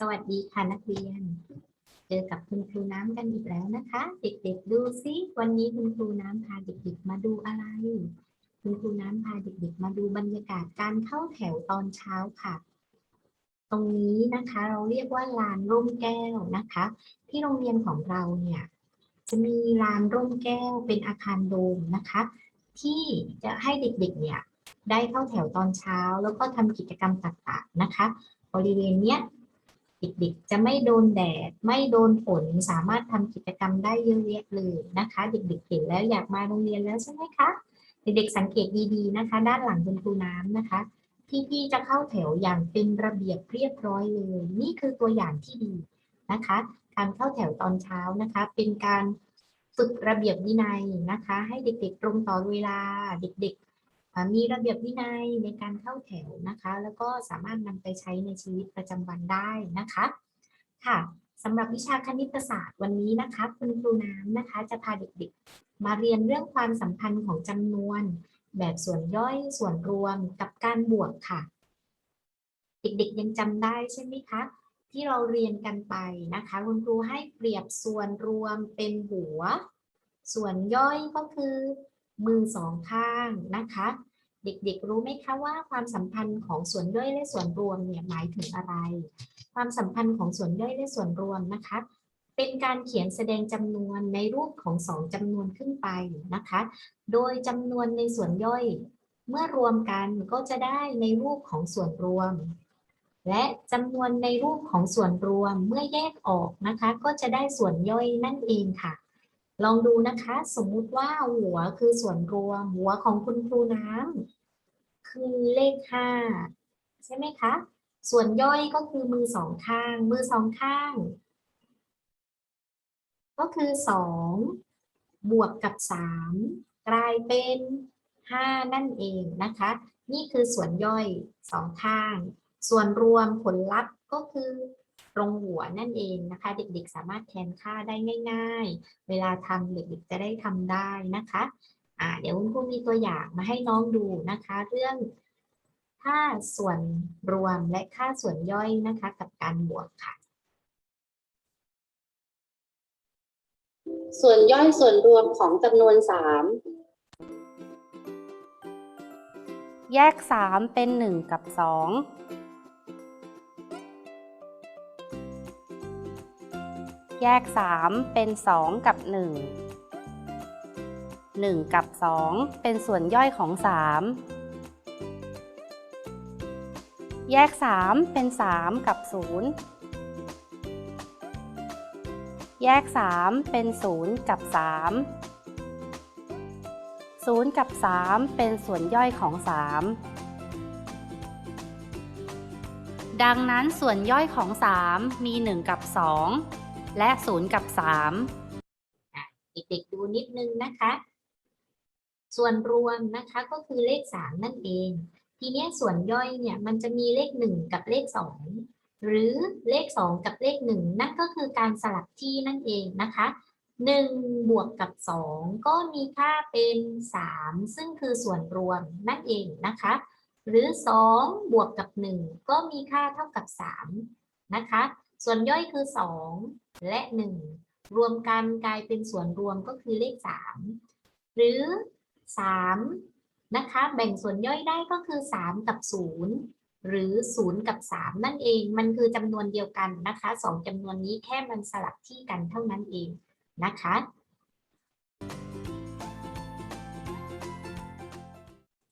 สวัสดีค่ะนักเรียน เจอกับคุณครูน้ำกันอีกแล้วนะคะ เด็กๆดูซิวันนี้คุณครูน้ำพาเด็กๆมาดูอะไร คุณครูน้ำพาเด็กๆมาดูบรรยากาศการเข้าแถวตอนเช้าค่ะ ตรงนี้นะคะเราเรียกว่าลานร่มแก้วนะคะ ที่โรงเรียนของเราเนี่ยจะมีลานร่มแก้วเป็นอาคารโดมนะคะ ที่จะให้เด็กๆเนี่ยได้เข้าแถวตอนเช้าแล้วก็ทำกิจกรรมต่างๆนะคะ บริเวณเนี้ย เด็กๆ จะไม่โดนแดด ไม่โดนฝนสามารถทำกิจกรรมได้เยอะแยะเลยนะคะ เด็กๆเห็นแล้วอยากมาโรงเรียนแล้วใช่ไหมคะเด็กๆสังเกตดีๆนะคะ ด้านหลังคุณครูน้ำนะคะพี่ๆจะเข้าแถวอย่างเป็นระเบียบเรียบร้อยเลย นี่คือตัวอย่างที่ดีนะคะ การเข้าแถวตอนเช้านะคะ เป็นการฝึกระเบียบวินัยนะคะ ให้เด็กๆตรงต่อเวลาเด็กๆ มีระเบียบวินัยในการเข้าแถวนะคะ แล้วก็สามารถนำไปใช้ในชีวิตประจำวันได้นะคะค่ะสำหรับวิชาคณิตศาสตร์วันนี้นะคะ คุณครูน้ำนะคะ จะพาเด็กๆ มาเรียนเรื่องความสัมพันธ์ของจำนวน แบบส่วนย่อยส่วนรวมกับการบวกค่ะ เด็กๆยังจำได้ใช่ไหมคะที่เราเรียนกันไปนะคะ คุณครูให้เปรียบส่วนรวมเป็นหัว ส่วนย่อยก็คือ มือสองข้างนะคะ เด็กๆ รู้ไหมคะว่าความสัมพันธ์ของส่วนย่อยและส่วนรวมเนี่ยหมายถึงอะไร ความสัมพันธ์ของส่วนย่อยและส่วนรวมนะคะ เป็นการเขียนแสดงจำนวนในรูปของสองจำนวนขึ้นไปนะคะ โดยจำนวนในส่วนย่อย เมื่อรวมกันก็จะได้ในรูปของส่วนรวม และจำนวนในรูปของส่วนรวมเมื่อแยกออกนะคะ ก็จะได้ส่วนย่อยนั่นเองค่ะลองดูนะคะ สมมุติว่าหัวคือส่วนรวม หัวของคุณครูน้ำ คือเลขห้าใช่ไหมคะ ส่วนย่อยก็คือมือสองข้าง มือสองข้าง ก็คือสองบวกกับสามกลายเป็นห้านั่นเองนะคะ นี่คือส่วนย่อยสองข้าง ส่วนรวมผลลัพธ์ก็คือตรงหัวนั่นเองนะคะ เด็กๆสามารถแทนค่าได้ง่าย ๆ เวลาทำเด็กๆจะได้ทำได้นะคะ อ่าเดี๋ยวคุณครูมีตัวอย่างมาให้น้องดูนะคะ เรื่องค่าส่วนรวมและค่าส่วนย่อยนะคะ กับการบวกค่ะ ส่วนย่อยส่วนรวมของจำนวนสามแยก 3 เป็น 1 กับ 2 แยก 3 เป็น 2 กับ 1 1 กับ 2 เป็นส่วนย่อยของ 3 แยก 3 เป็น 3 กับ 0 แยก 3 เป็น 0 กับ 3 0 กับ 3 เป็นส่วนย่อยของ 3 ดังนั้นส่วนย่อยของ 3 มี 1 กับ 2 และ 0 กับ 3เด็กๆดูนิดนึงนะคะ ส่วนรวมนะคะก็คือเลขสามนั่นเอง ทีนี้ส่วนย่อยเนี่ยมันจะมีเลขหนึ่งกับเลขสองหรือเลขสองกับเลขหนึ่งนั่นก็คือการสลับที่นั่นเองนะคะหนึ่งบวกกับสองก็มีค่าเป็นสามซึ่งคือส่วนรวมนั่นเองนะคะ หรือสองบวกกับหนึ่งก็มีค่าเท่ากับสามนะคะ ส่วนย่อยคือสองและหนึ่งรวมกันกลายเป็นส่วนรวมก็คือเลข 3 หรือ 3 นะคะ แบ่งส่วนย่อยได้ก็คือ 3 กับ 0 หรือ 0 กับ 3 นั่นเอง มันคือจำนวนเดียวกันนะคะสองจำนวนนี้แค่มันสลับที่กันเท่านั้นเองนะคะ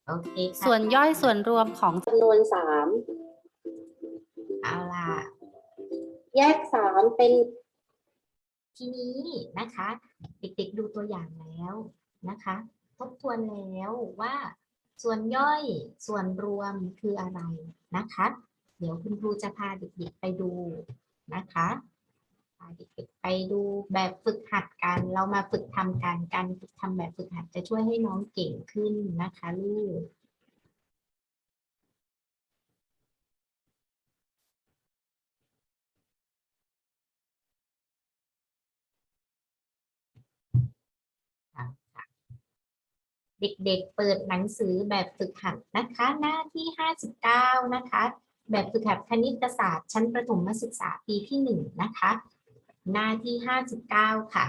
โอเคค่ะส่วนย่อยส่วนรวมของจำนวนสามเอาล่ะ แยกสามเป็นทีนี้นะคะ เด็กๆดูตัวอย่างแล้วนะคะ ทบทวนแล้วว่า ส่วนย่อยส่วนรวมคืออะไรนะคะ เดี๋ยวคุณครูจะพาเด็กๆไปดูนะคะพาเด็กๆไปดูแบบฝึกหัดกัน เรามาฝึกทำกันการฝึกทำแบบฝึกหัดจะช่วยให้น้องเก่งขึ้นนะคะลูก เด็กๆ เปิดหนังสือแบบฝึกหัดนะคะ หน้าที่ 59 นะคะ แบบฝึกหัดคณิตศาสตร์ ชั้นประถมศึกษาปีที่หนึ่งนะคะ หน้าที่ห้าสิบเก้าค่ะ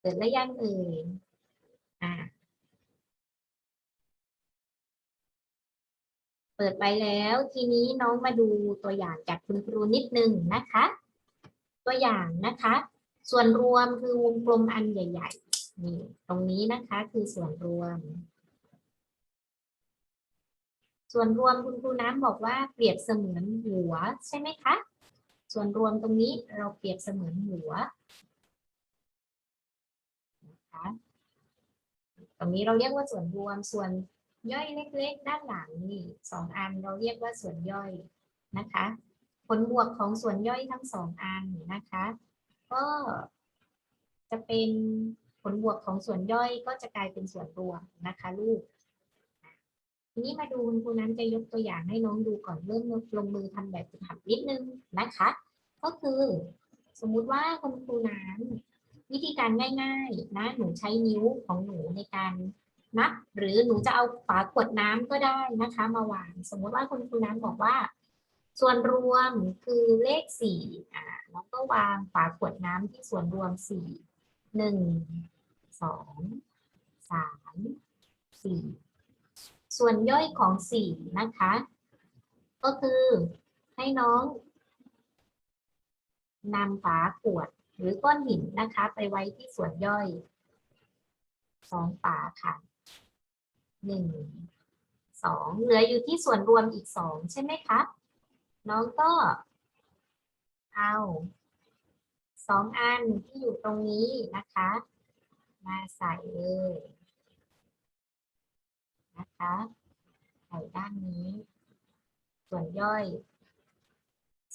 เปิดแล้วยังเอ่ยอ่าเปิดไปแล้วทีนี้น้องมาดูตัวอย่างจากคุณครูนิดนึงนะคะ ตัวอย่างนะคะ ส่วนรวมคือวงกลมอันใหญ่ นี่ตรงนี้นะคะคือส่วนรวม ส่วนรวมคุณครูน้ำบอกว่าเปรียบเสมือนหัวใช่ไหมคะ ส่วนรวมตรงนี้เราเปรียบเสมือนหัวนะคะตรงนี้เราเรียกว่าส่วนรวมส่วนย่อยเล็ก ๆ ด้านหลังนี่สองอันเราเรียกว่าส่วนย่อยนะคะ ผลบวกของส่วนย่อยทั้งสองอันนะคะก็จะเป็น ผลบวกของส่วนย่อยก็จะกลายเป็นส่วนรวมนะคะลูก ทีนี้มาดูคุณครูนั้นจะยกตัวอย่างให้น้องดูก่อนเริ่มลงมือทำแบบฝึกหัดนิดนึงนะคะ ก็คือสมมุติว่าคุณครูนั้นวิธีการง่ายๆนะหนูใช้นิ้วของหนูในการนับหรือหนูจะเอาฝาขวดน้ำก็ได้นะคะ มาวางสมมุติว่าคุณครูนั้นบอกว่า ส่วนรวมคือเลขสี่อ่าน้องก็วางฝาขวดน้ำที่ส่วนรวมสี่ หนึ่งสองสามสี่ส่วนย่อยของสี่นะคะ ก็คือให้น้องนำฝาขวดหรือก้อนหินนะคะ ไปไว้ที่ส่วนย่อยสองฝาค่ะหนึ่งสองเหลืออยู่ที่ส่วนรวมอีกสองใช่ไหมคะ น้องก็เอา สองอันที่อยู่ตรงนี้นะคะ มาใส่เลยนะคะใส่ด้านนี้ ส่วนย่อย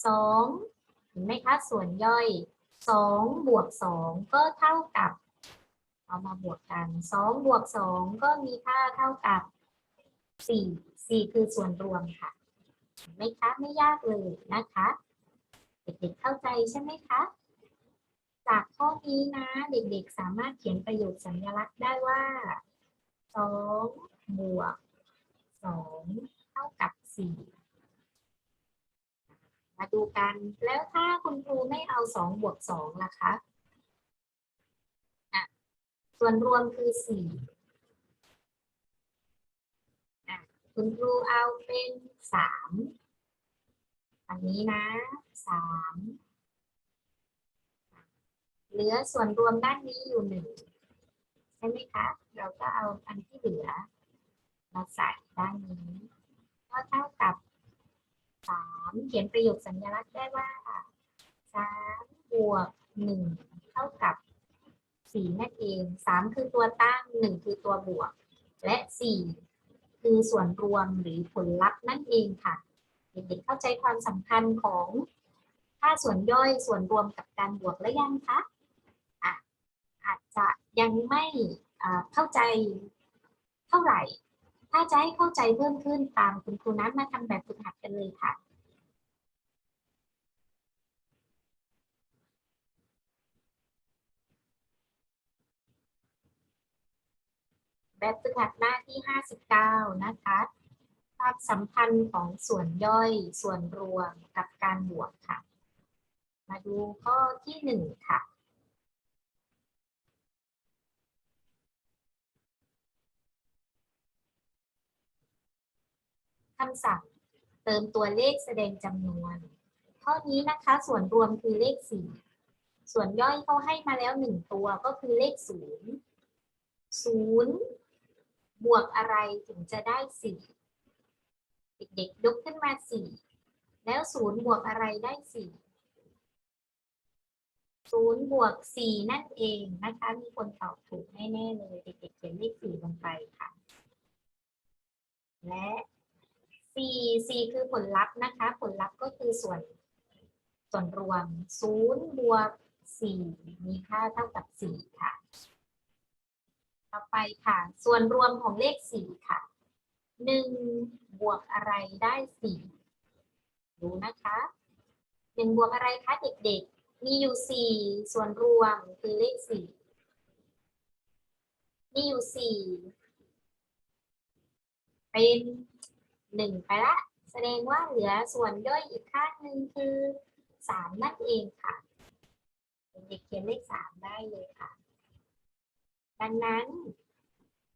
สองเห็นไหมคะ ส่วนย่อยสองบวกสองก็เท่ากับ เอามาบวกกันสองบวกสองก็มีค่าเท่ากับสี่สี่คือส่วนรวมค่ะเห็นไหมคะ ไม่ยากเลยนะคะ เด็กๆเข้าใจใช่ไหมคะ จากข้อนี้นะ เด็กๆ สามารถเขียนประโยคสัญลักษณ์ได้ว่าสองบวกสองเท่ากับสี่มาดูกันแล้วถ้าคุณครูไม่เอาสองบวกสองล่ะคะอะส่วนรวมคือสี่อะคุณครูเอาเป็นสามอันนี้นะสาม เหลือส่วนรวมด้านนี้อยู่หนึ่งใช่ไหมคะ เราก็เอาอันที่เหลือ มาใส่ด้านนี้ก็เท่ากับสามเขียนประโยคสัญลักษณ์ได้ว่าสามบวกหนึ่งเท่ากับสี่นั่นเองสามคือตัวตั้งหนึ่งคือตัวบวก และสี่คือส่วนรวมหรือผลลัพธ์นั่นเองค่ะ เด็กๆเข้าใจความสำคัญของค่าส่วนย่อยส่วนรวมกับการบวกแล้วยังคะอะอาจจะ ยังไม่เข้าใจเท่าไหร่ ถ้าจะให้เข้าใจเพิ่มขึ้นตามคุณครูนัทมาทำแบบฝึกหัดกันเลยค่ะแบบฝึกหัดหน้าที่ 59 นะคะความสัมพันธ์ของส่วนย่อยส่วนรวมกับการบวกค่ะ มาดูข้อที่ 1 ค่ะ คำสั่งเติมตัวเลขแสดงจำนวน ข้อนี้นะคะส่วนรวมคือเลขสี่ส่วนย่อยเขาให้มาแล้วหนึ่งตัวก็คือเลขศูนย์ศูนย์บวกอะไรถึงจะได้สี่เด็กๆยกขึ้นมาสี่แล้วศูนย์บวกอะไรได้สี่ศูนย์บวกสี่นั่นเองนะคะ มีคนตอบถูกแน่ๆเลย เด็กๆเขียนเลขสี่ลงไปค่ะ และ สี่สี่คือผลลัพธ์นะคะ ผลลัพธ์ก็คือส่วนส่วนรวมศูนย์บวกสี่มีค่าเท่ากับสี่ค่ะ ต่อไปค่ะ ส่วนรวมของเลขสี่ค่ะหนึ่งบวกอะไรได้สี่ดูนะคะหนึ่งบวกอะไรคะเด็กๆ มีอยู่สี่ส่วนรวมคือเลขสี่มีอยู่สี่เป็น หนึ่งไปละ แสดงว่าเหลือส่วนย่อยอีกข้างหนึ่งคือสามนั่นเองค่ะ เด็กเขียนเลขสามได้เลยค่ะ ดังนั้น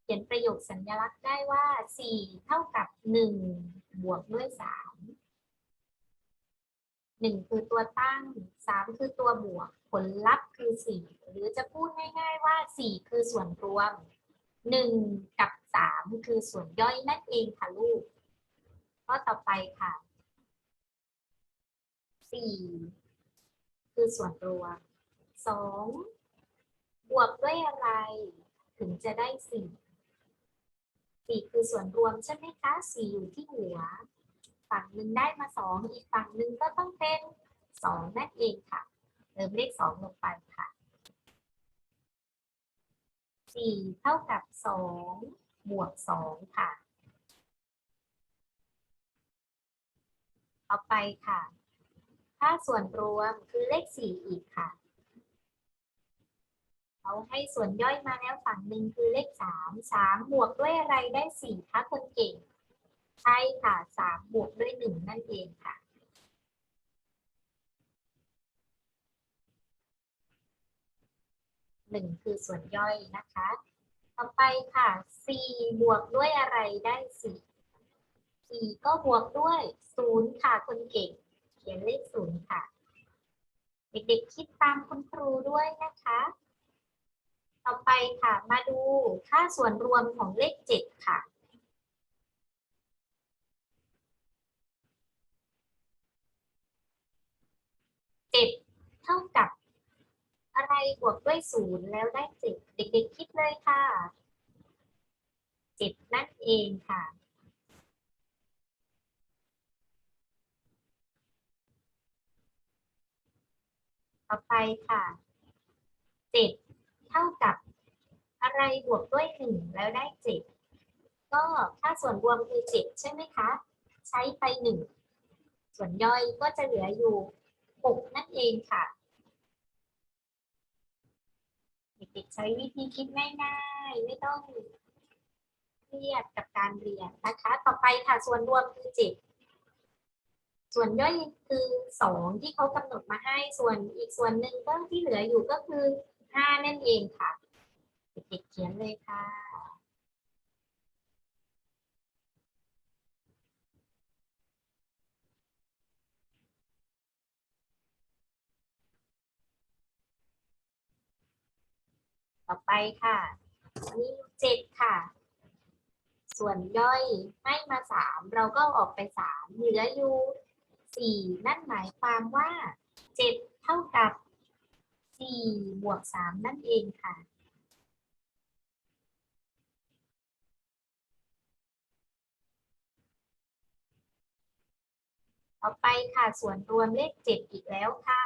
เขียนประโยคสัญลักษณ์ได้ว่าสี่เท่ากับหนึ่งบวกด้วยสามหนึ่งคือตัวตั้งสามคือตัวบวก ผลลัพธ์คือสี่หรือจะพูดง่าย ๆ ว่าสี่คือส่วนรวมหนึ่งกับสามคือส่วนย่อยนั่นเองค่ะลูก ข้อต่อไปค่ะสี่คือส่วนรวมสองบวกด้วยอะไร ถึงจะได้สี่สี่คือส่วนรวมใช่ไหมคะสี่อยู่ที่หัว ฝั่งหนึ่งได้มาสองอีกฝั่งหนึ่งก็ต้องเป็นสองนั่นเองค่ะเติมเลขสองลงไปค่ะสี่เท่ากับสองบวกสองค่ะ ต่อไปค่ะถ้าส่วนรวมคือเลขสี่อีกค่ะเอาให้ส่วนย่อยมาแล้วฝั่งหนึ่งคือเลขสามสามบวกด้วยอะไรได้สี่คะคนเก่ง ใช่ค่ะสามบวกด้วยหนึ่งนั่นเองค่ะ หนึ่งคือส่วนย่อยนะคะ ต่อไปค่ะสี่บวกด้วยอะไรได้สี่ สี่ก็บวกด้วยศูนย์ค่ะคนเก่ง เขียนเลขศูนย์ค่ะ เด็กๆคิดตามคุณครูด้วยนะคะ ต่อไปค่ะมาดูค่าส่วนรวมของเลขเจ็ดค่ะเจ็ดเท่ากับ อะไรบวกด้วยศูนย์แล้วได้เจ็ดเด็กๆคิดเลยค่ะเจ็ดนั่นเองค่ะ ต่อไปค่ะเจ็ดเท่ากับอะไรบวกด้วยหนึ่งแล้วได้เจ็ดก็ค่าส่วนรวมคือเจ็ดใช่ไหมคะ ใช้ไปหนึ่งส่วนย่อยก็จะเหลืออยู่หกนั่นเองค่ะเด็กๆใช้วิธีคิดง่ายๆไม่ต้องเครียดกับการเรียนนะคะ ต่อไปค่ะส่วนรวมคือเจ็ด ส่วนย่อยคือสองที่เขากำหนดมาให้ส่วนอีกส่วนหนึ่งก็ที่เหลืออยู่ก็คือห้านั่นเองค่ะเด็กๆเขียนเลยค่ะต่อไปค่ะมีอยู่เจ็ดค่ะ ส่วนย่อยให้มาสามเราก็อออกไปสามเหลืออยู่ สี่นั่นหมายความว่าเจ็ดเท่ากับสี่บวกสามนั่นเองค่ะ ต่อไปค่ะ ส่วนรวมเลขเจ็ดอีกแล้วค่ะ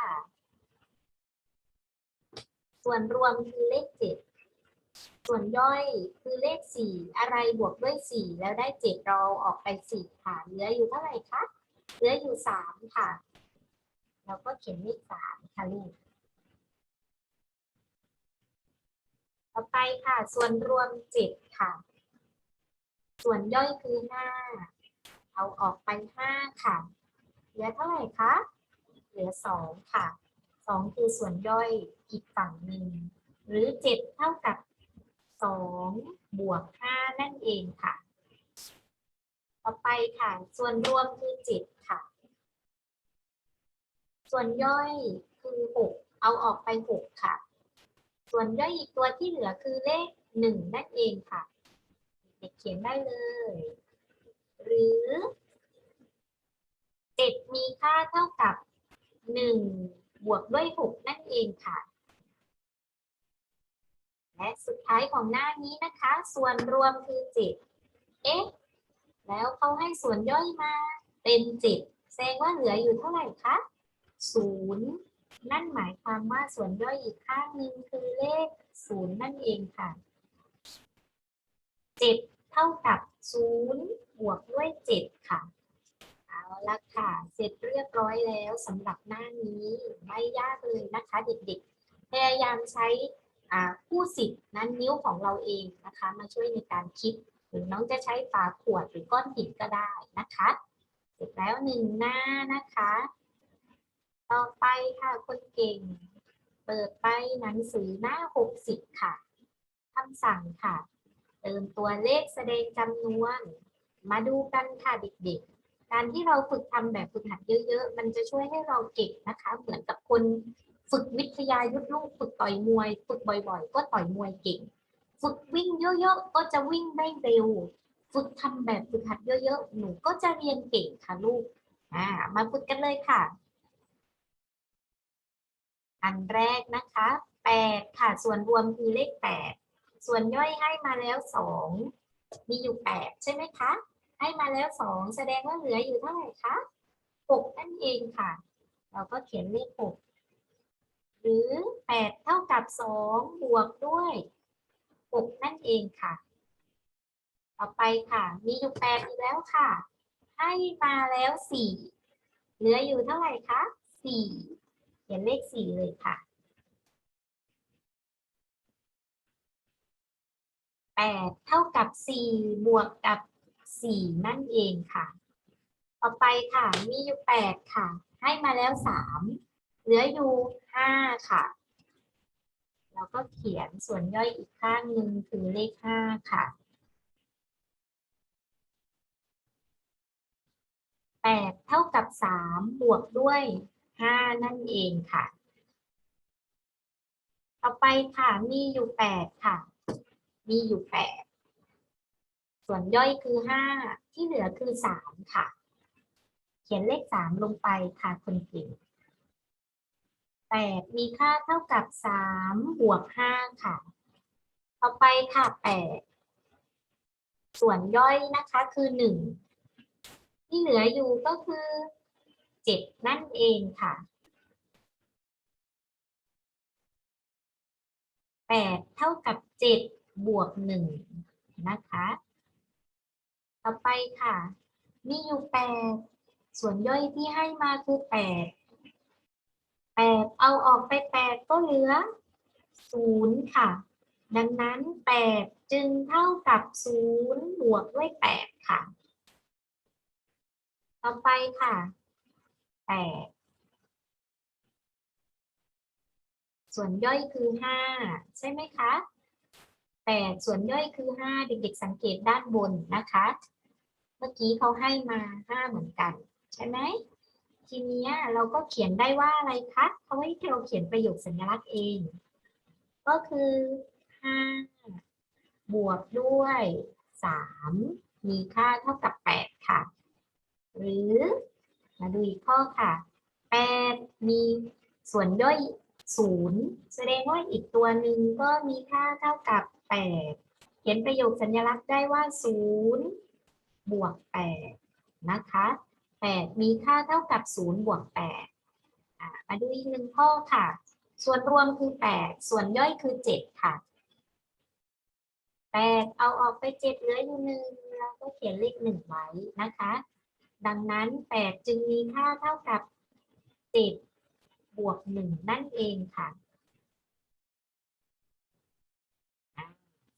ส่วนรวมคือเลขเจ็ดส่วนย่อยคือเลขสี่อะไรบวกด้วยสี่แล้วได้เจ็ดเราออกไปสี่ค่ะเหลืออยู่เท่าไหร่คะ เหลืออยู่สามค่ะ เราก็เขียนเลขสามค่ะลูกต่อไปค่ะ ส่วนรวมเจ็ดค่ะ ส่วนย่อยคือห้า เอาออกไปห้าค่ะ เหลือเท่าไหร่คะ เหลือสองค่ะสองคือส่วนย่อยอีกฝั่งหนึ่ง หรือเจ็ดเท่ากับสองบวกห้านั่นเองค่ะ ต่อไปค่ะ ส่วนรวมคือเจ็ด ส่วนย่อยคือหกเอาออกไปหกค่ะ ส่วนย่อยอีกตัวที่เหลือคือเลขหนึ่งนั่นเองค่ะ เด็กเขียนได้เลย หรือเจ็ดมีค่าเท่ากับหนึ่งบวกด้วยหกนั่นเองค่ะ และสุดท้ายของหน้านี้นะคะ ส่วนรวมคือเจ็ดเอ๊ะ แล้วเขาให้ส่วนย่อยมาเป็นเจ็ดแสดงว่าเหลืออยู่เท่าไหร่คะ ศูนย์นั่นหมายความว่าส่วนย่อยอีกข้างหนึ่งคือเลขศูนย์นั่นเองค่ะเจ็ดเท่ากับศูนย์บวกด้วยเจ็ดค่ะ เอาละค่ะ เสร็จเรียบร้อยแล้วสำหรับหน้านี้ไม่ยากเลยนะคะเด็กๆ พยายามใช้อ่าผู้สิทธิ์นั้นนิ้วของเราเองนะคะ มาช่วยในการคิด หรือน้องจะใช้ฝาขวดหรือก้อนหินก็ได้นะคะ เสร็จแล้วหนึ่งหน้านะคะ ต่อไปค่ะคนเก่ง เปิดไปหนังสือหน้า 60 ค่ะคำสั่งค่ะ เติมตัวเลขแสดงจำนวน มาดูกันค่ะเด็กๆ การที่เราฝึกทำแบบฝึกหัดเยอะๆ มันจะช่วยให้เราเก่งนะคะ เหมือนกับคนฝึกวิทยายุทธลูกฝึกต่อยมวย ฝึกบ่อยๆ ก็ต่อยมวยเก่ง ฝึกวิ่งเยอะๆ ก็จะวิ่งได้เร็ว ฝึกทำแบบฝึกหัดเยอะๆ หนูก็จะเรียนเก่งค่ะลูก อ่า มาฝึกกันเลยค่ะ อันแรกนะคะแปดค่ะ ส่วนรวมคือเลขแปดส่วนย่อยให้มาแล้วสองมีอยู่แปดใช่ไหมคะ ให้มาแล้วสองแสดงว่าเหลืออยู่เท่าไหร่คะหกนั่นเองค่ะ เราก็เขียนเลขหกหรือแปดเท่ากับสองบวกด้วยหกนั่นเองค่ะ ต่อไปค่ะ มีอยู่แปดอีกแล้วค่ะ ให้มาแล้วสี่เหลืออยู่เท่าไหร่คะสี่ เขียนเลขสี่เลยค่ะแปดเท่ากับสี่บวกกับสี่นั่นเองค่ะ ต่อไปค่ะมีอยู่แปดค่ะ ให้มาแล้วสามเหลืออยู่ห้าค่ะ แล้วก็เขียนส่วนย่อยอีกข้างหนึ่งคือเลขห้าค่ะแปดเท่ากับสามบวกด้วย ห้านั่นเองค่ะ ต่อไปค่ะ มีอยู่แปดค่ะ มีอยู่แปดส่วนย่อยคือห้าที่เหลือคือสามค่ะ เขียนเลขสามลงไปค่ะคนเก่งแปดมีค่าเท่ากับสามบวกห้าค่ะ ต่อไปค่ะแปดส่วนย่อยนะคะคือหนึ่งที่เหลืออยู่ก็คือ เจ็ดนั่นเองค่ะแปดเท่ากับเจ็ดบวกหนึ่งนะคะ ต่อไปค่ะ มีอยู่แปดส่วนย่อยที่ให้มาคือแปดแปดเอาออกไปแปดก็เหลือศูนย์ค่ะ ดังนั้นแปดจึงเท่ากับศูนย์บวกด้วยแปดค่ะ ต่อไปค่ะ แปดส่วนย่อยคือห้าใช่ไหมคะแปดส่วนย่อยคือห้าเด็กๆสังเกตด้านบนนะคะ เมื่อกี้เขาให้มาห้าเหมือนกัน ใช่ไหมทีนี้เราก็เขียนได้ว่าอะไรคะเขาให้เราเขียนประโยคสัญลักษณ์เอง ก็คือห้าบวกด้วยสามมีค่าเท่ากับแปดค่ะ หรือ มาดูอีกข้อค่ะแปดมีส่วนย่อยศูนย์แสดงว่าอีกตัวหนึ่งก็มีค่าเท่ากับแปดเขียนประโยคสัญลักษณ์ได้ว่าศูนย์บวกแปดนะคะแปดมีค่าเท่ากับศูนย์บวกแปดมาดูอีกหนึ่งข้อค่ะ ส่วนรวมคือแปดส่วนย่อยคือเจ็ดค่ะแปดเอาออกไปเจ็ดเหลืออยู่หนึ่งเราก็เขียนเลขหนึ่งไว้นะคะ ดังนั้น 8 จึงมีค่าเท่ากับ 7 บวก 1 นั่นเองค่ะ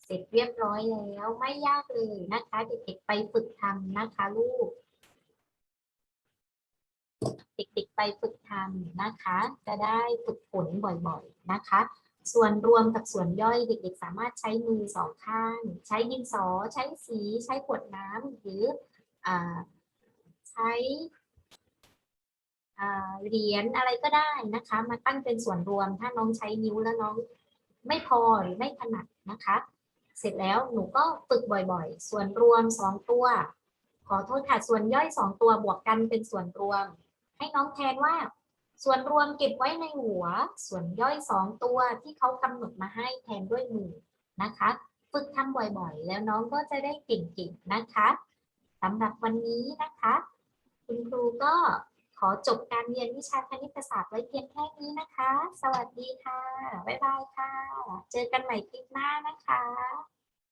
เสร็จเรียบร้อยแล้วไม่ยากเลยนะคะเด็กๆไปฝึกทำนะคะลูก เด็กๆไปฝึกทำนะคะ จะได้ฝึกฝนบ่อยๆนะคะ ส่วนรวมกับส่วนย่อยเด็กๆ สามารถใช้มือสองข้าง ใช้ดินสอ ใช้สี ใช้ขวดน้ำหรืออ่า ช้ เหรียญอะไรก็ได้นะคะ มาตั้งเป็นส่วนรวม ถ้าน้องใช้นิ้วแล้วน้องไม่พอหรือไม่ถนัดนะคะ เสร็จแล้วหนูก็ฝึกบ่อยๆ ส่วนรวมสองตัว ขอโทษค่ะส่วนย่อยสองตัวบวกกันเป็นส่วนรวม ให้น้องแทนว่า ส่วนรวมเก็บไว้ในหัว ส่วนย่อยสองตัวที่เขากำหนดมาให้แทนด้วยมือนะคะฝึกทำบ่อยๆ แล้วน้องก็จะได้เก่งๆ นะคะสำหรับวันนี้นะคะ คุณครูก็ขอจบการเรียนวิชาคณิตศาสตร์ไว้เพียงแค่นี้นะคะ สวัสดีค่ะ บ๊ายบายค่ะ เจอกันใหม่คลิปหน้านะคะ